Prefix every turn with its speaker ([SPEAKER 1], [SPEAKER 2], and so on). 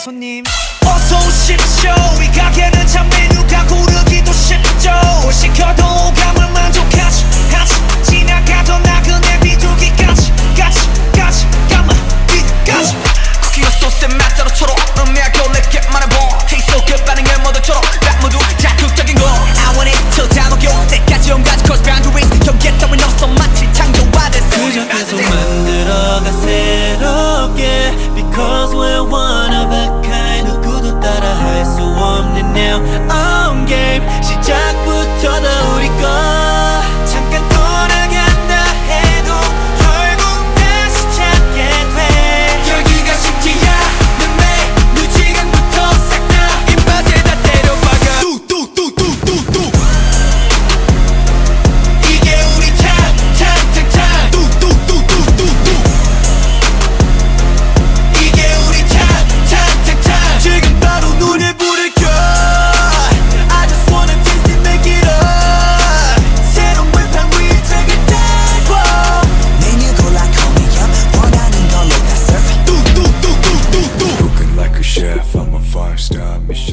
[SPEAKER 1] 손님.
[SPEAKER 2] 어서 오십시오. 이 가게는 참 메뉴가 고르기도 쉽죠. 시켜도 오감을 만족하지 하지. 지나가던 나그네 비둘기까지 까지 까지 까마 빛까지. 음.
[SPEAKER 3] 쿠키와 소스에 맛대로 초록
[SPEAKER 4] stop me.